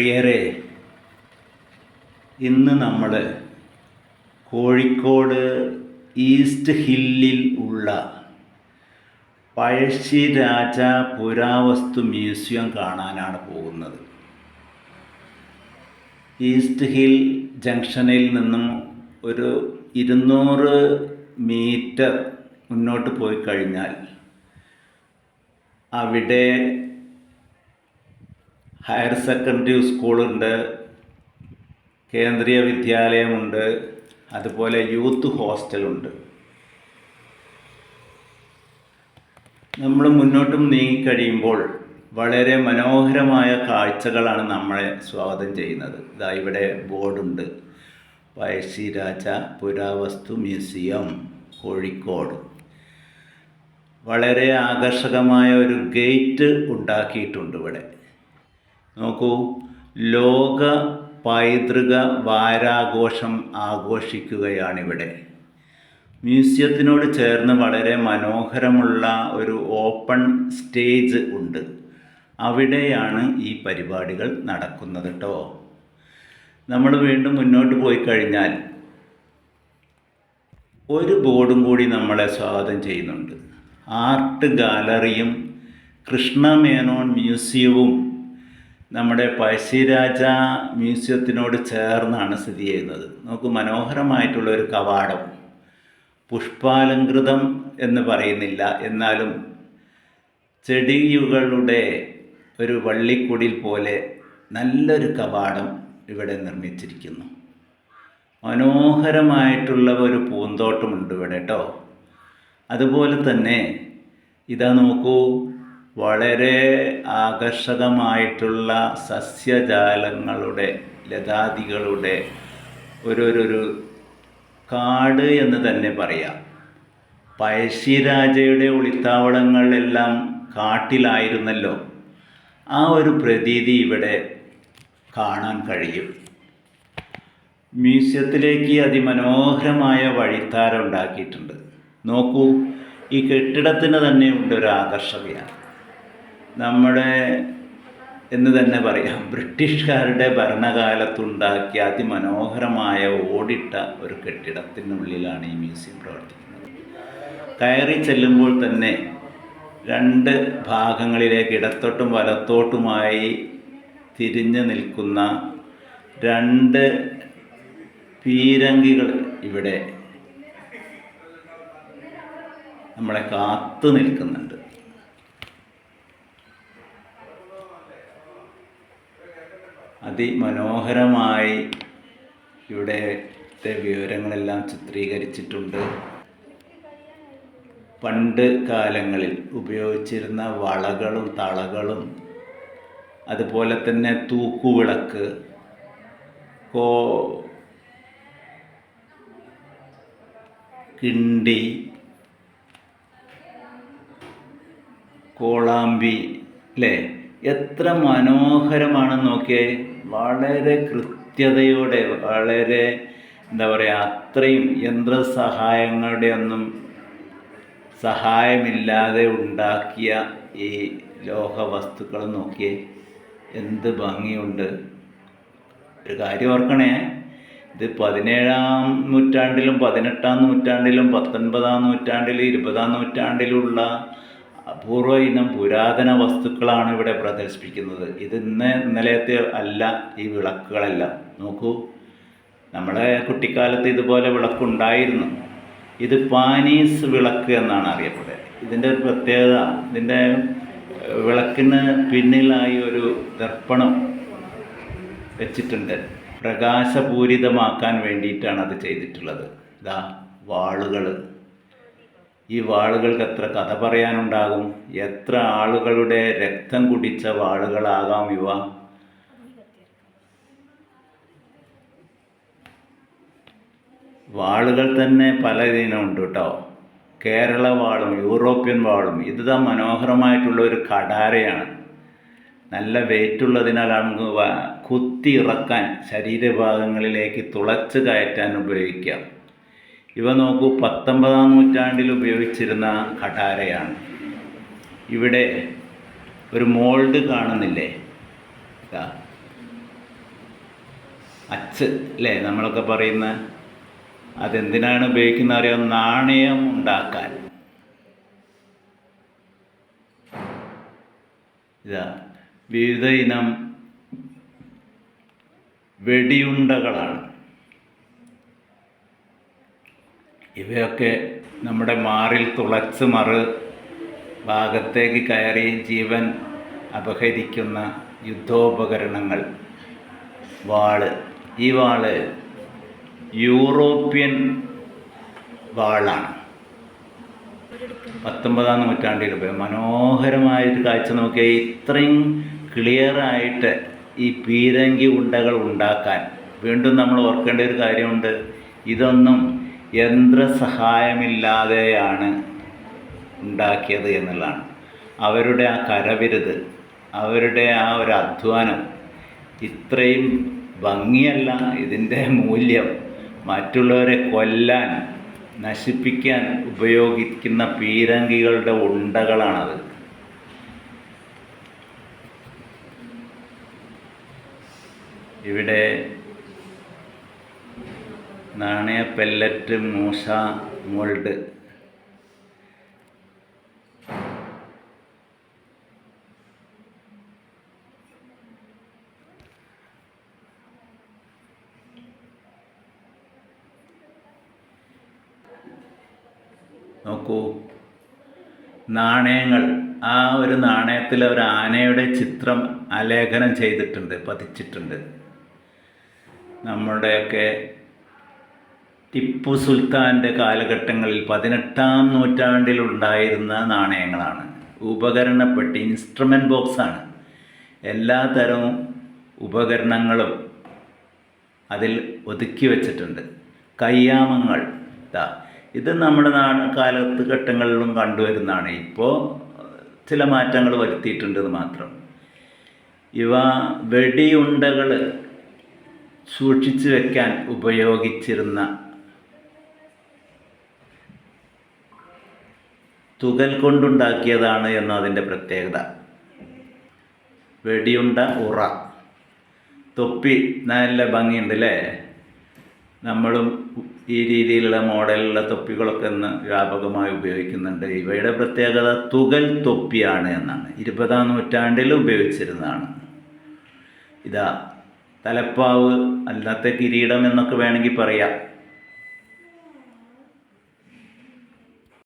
പ്രിയരെ ഇന്ന് നമ്മൾ കോഴിക്കോട് ഈസ്റ്റ് ഹില്ലിൽ ഉള്ള പഴശ്ശിരാജ പുരാവസ്തു മ്യൂസിയം കാണാനാണ് പോകുന്നത്. ഈസ്റ്റ് ഹിൽ ജംഗ്ഷനിൽ നിന്നും ഒരു ഇരുന്നൂറ് മീറ്റർ മുന്നോട്ട് പോയി കഴിഞ്ഞാൽ അവിടെ ഹയർ സെക്കൻഡറി സ്കൂളുണ്ട് കേന്ദ്രീയ വിദ്യാലയമുണ്ട് അതുപോലെ യൂത്ത് ഹോസ്റ്റലുണ്ട്. നമ്മൾ മുന്നോട്ടും നീങ്ങിക്കഴിയുമ്പോൾ വളരെ മനോഹരമായ കാഴ്ചകളാണ് നമ്മളെ സ്വാഗതം ചെയ്യുന്നത്. ഇതാ ഇവിടെ ബോർഡുണ്ട്. പഴശ്ശിരാജ പുരാവസ്തു മ്യൂസിയം കോഴിക്കോട്. വളരെ ആകർഷകമായ ഒരു ഗേറ്റ് ഉണ്ടാക്കിയിട്ടുണ്ട് ഇവിടെ. നോക്കൂ. ലോക പൈതൃക വാരാഘോഷം ആഘോഷിക്കുകയാണിവിടെ. മ്യൂസിയത്തിനോട് ചേർന്ന് വളരെ മനോഹരമുള്ള ഒരു ഓപ്പൺ സ്റ്റേജ് ഉണ്ട്. അവിടെയാണ് ഈ പരിപാടികൾ നടക്കുന്നത് കേട്ടോ നമ്മൾ വീണ്ടും മുന്നോട്ട് പോയി കഴിഞ്ഞാൽ ഒരു ബോർഡും കൂടി നമ്മളെ സ്വാഗതം ചെയ്യുന്നുണ്ട്. ആർട്ട് ഗാലറിയും കൃഷ്ണമേനോൻ മ്യൂസിയവും നമ്മുടെ പഴശ്ശിരാജ മ്യൂസിയത്തിനോട് ചേർന്നാണ് സ്ഥിതി ചെയ്യുന്നത്. നമുക്ക് മനോഹരമായിട്ടുള്ള ഒരു കവാടം. പുഷ്പാലങ്കൃതം എന്ന് പറയുന്നില്ല. എന്നാലും ചെടിയുകളുടെ ഒരു വള്ളിക്കുടിൽ പോലെ നല്ലൊരു കവാടം ഇവിടെ നിർമ്മിച്ചിരിക്കുന്നു. മനോഹരമായിട്ടുള്ള ഒരു പൂന്തോട്ടമുണ്ട് ഇവിടെ കേട്ടോ. അതുപോലെ തന്നെ ഇതാ നോക്കൂ വളരെ ആകർഷകമായിട്ടുള്ള സസ്യജാലങ്ങളുടെ ലതാദികളുടെ ഒരു ഒരു കാട് എന്ന് തന്നെ പറയാം. പഴശ്ശിരാജയുടെ ഒളിത്താവളങ്ങളെല്ലാം കാട്ടിലായിരുന്നല്ലോ. ആ ഒരു പ്രതീതി ഇവിടെ കാണാൻ കഴിയും. മ്യൂസിയത്തിലേക്ക് അതിമനോഹരമായ വഴിത്താര ഉണ്ടാക്കിയിട്ടുണ്ട്. നോക്കൂ ഈ കെട്ടിടത്തിന് തന്നെ ഉണ്ട് ഒരു ആകർഷകയാണ് നമ്മുടെ എന്ന് തന്നെ പറയാം ബ്രിട്ടീഷുകാരുടെ ഭരണകാലത്തുണ്ടാക്കിയ അതിമനോഹരമായ ഓടിട്ട ഒരു കെട്ടിടത്തിനുള്ളിലാണ് ഈ മ്യൂസിയം പ്രവർത്തിക്കുന്നത്. കയറി ചെല്ലുമ്പോൾ തന്നെ രണ്ട് ഭാഗങ്ങളിലേക്ക് ഇടത്തോട്ടും വലത്തോട്ടുമായി തിരിഞ്ഞു നിൽക്കുന്ന രണ്ട് പീരങ്കികൾ ഇവിടെ നമ്മളെ കാത്തു നിൽക്കുന്നുണ്ട്. അതിമനോഹരമായി ഇവിടുത്തെ വിവരങ്ങളെല്ലാം ചിത്രീകരിച്ചിട്ടുണ്ട്. പണ്ട് കാലങ്ങളിൽ ഉപയോഗിച്ചിരുന്ന വളകളും തളകളും അതുപോലെ തന്നെ തൂക്കുവിളക്ക് കോ കിണ്ടി കോളാമ്പി അല്ലേ എത്ര മനോഹരമാണെന്ന് നോക്കിയേ. വളരെ കൃത്യതയോടെ വളരെ എന്താ പറയുക അത്രയും യന്ത്രസഹായങ്ങളുടെ ഒന്നും സഹായമില്ലാതെ ഉണ്ടാക്കിയ ഈ ലോഹ വസ്തുക്കൾ നോക്കിയേ. എന്ത് ഭംഗിയുണ്ട്. ഒരു കാര്യം ഓർക്കണേ. ഇത് പതിനേഴാം നൂറ്റാണ്ടിലും പതിനെട്ടാം നൂറ്റാണ്ടിലും പത്തൊൻപതാം നൂറ്റാണ്ടിലും ഇരുപതാം നൂറ്റാണ്ടിലുള്ള അപൂർവ ഇനം പുരാതന വസ്തുക്കളാണ് ഇവിടെ പ്രദർശിപ്പിക്കുന്നത്. ഇത് ഇന്ന് ഇന്നലത്തെ അല്ല ഈ വിളക്കുകളല്ല. നോക്കൂ നമ്മുടെ കുട്ടിക്കാലത്ത് ഇതുപോലെ വിളക്കുണ്ടായിരുന്നു. ഇത് പാനീസ് വിളക്ക് എന്നാണ് അറിയപ്പെടുന്നത്. ഇതിന്റെ ഒരു പ്രത്യേകത ഇതിന്റെ വിളക്കിന് പിന്നിലായി ഒരു ദർപ്പണം വെച്ചിട്ടുണ്ട്. പ്രകാശപൂരിതമാക്കാൻ വേണ്ടിയിട്ടാണ് അത് ചെയ്തിട്ടുള്ളത്. ഇതാ വാളുകൾ ഈ വാളുകൾക്ക് എത്ര കഥ പറയാനുണ്ടാകും? എത്ര ആളുകളുടെ രക്തം കുടിച്ച വാളുകളാകാം ഇവ വാളുകൾ തന്നെ പല ഇനമുണ്ട് കേട്ടോ കേരള വാളും യൂറോപ്യൻ വാളും ഇത് മനോഹരമായിട്ടുള്ള ഒരു കടാരയാണ്. നല്ല വെയിറ്റ് ഉള്ളതിനാൽ നമുക്ക് കുത്തി ഇറക്കാൻ ശരീരഭാഗങ്ങളിലേക്ക് തുളച്ച് കയറ്റാൻ ഉപയോഗിക്കാം. ഇവ നോക്കൂ പത്തൊമ്പതാം നൂറ്റാണ്ടിൽ ഉപയോഗിച്ചിരുന്ന കഠാരയാണ് ഇവിടെ ഒരു മോൾഡ് കാണുന്നില്ലേ? അച്ച് അല്ലേ നമ്മളൊക്കെ പറയുന്ന അതെന്തിനാണ് ഉപയോഗിക്കുന്നത് അറിയാം നാണയം ഉണ്ടാക്കാൻ. ഇതാ. വിവിധ ഇനം വെടിയുണ്ടകളാണ്. ഇവയൊക്കെ നമ്മുടെ മാറിൽ തുളച്ച് മറ് ഭാഗത്തേക്ക് കയറി ജീവൻ അപഹരിക്കുന്ന യുദ്ധോപകരണങ്ങൾ. വാൾ. ഈ വാൾ യൂറോപ്യൻ വാളാണ്. പത്തൊമ്പതാം നൂറ്റാണ്ടിൽ പോയി. മനോഹരമായൊരു കാഴ്ച നോക്കിയാൽ ഇത്രയും ക്ലിയറായിട്ട് ഈ പീരങ്കി ഉണ്ടകൾ ഉണ്ടാക്കാൻ. വീണ്ടും നമ്മൾ ഓർക്കേണ്ട ഒരു കാര്യമുണ്ട്. ഇതൊന്നും യന്ത്രസഹായമില്ലാതെയാണ് ഉണ്ടാക്കിയത് എന്നുള്ളതാണ്. അവരുടെ ആ കരവിരുത് അവരുടെ ആ ഒരു അധ്വാനം ഇത്രയും ഭംഗിയല്ല ഇതിന്റെ മൂല്യം. മറ്റുള്ളവരെ കൊല്ലാൻ നശിപ്പിക്കാൻ ഉപയോഗിക്കുന്ന പീരങ്കികളുടെ ഉണ്ടകളാണത്. ഇവിടെ നാണയ പെല്ലറ്റ് മൂസ മോൾഡ്. നോക്കൂ. നാണയങ്ങൾ. ആ ഒരു നാണയത്തിൽ ഒരു ആനയുടെ ചിത്രം ആലേഖനം ചെയ്തിട്ടുണ്ട് പതിച്ചിട്ടുണ്ട്. നമ്മുടെയൊക്കെ ടിപ്പു സുൽത്താന്റെ കാലഘട്ടങ്ങളിൽ പതിനെട്ടാം നൂറ്റാണ്ടിൽ ഉണ്ടായിരുന്ന നാണയങ്ങളാണ്. ഉപകരണപ്പെട്ടി ഇൻസ്ട്രുമെന്റ് ബോക്സാണ് എല്ലാ തരം ഉപകരണങ്ങളും അതിൽ ഒതുക്കി വച്ചിട്ടുണ്ട്. കയ്യാമങ്ങൾ. ഇതാ ഇത് നമ്മുടെ നാട് കാലഘട്ടങ്ങളിലും ഘട്ടങ്ങളിലും കണ്ടുവരുന്നതാണ്. ഇപ്പോൾ ചില മാറ്റങ്ങൾ വരുത്തിയിട്ടുണ്ട് മാത്രം. ഇവ വെടിയുണ്ടകൾ സൂക്ഷിച്ചു വെക്കാൻ ഉപയോഗിച്ചിരുന്ന തുകൽ കൊണ്ടുണ്ടാക്കിയതാണ് എന്നതിന്റെ പ്രത്യേകത. വെടിയുണ്ട ഉറ. തൊപ്പി നല്ല ഭംഗിയുണ്ട് അല്ലേ നമ്മളും ഈ രീതിയിലുള്ള മോഡലുള്ള തൊപ്പികളൊക്കെ ഇന്ന് വ്യാപകമായി ഉപയോഗിക്കുന്നുണ്ട്. ഇവയുടെ പ്രത്യേകത തുകൽ തൊപ്പിയാണ് എന്നാണ്. ഇരുപതാം നൂറ്റാണ്ടിൽ ഉപയോഗിച്ചിരുന്നതാണ്. ഇതാ തലപ്പാവ് അല്ലാത്ത കിരീടം എന്നൊക്കെ വേണമെങ്കിൽ പറയാം.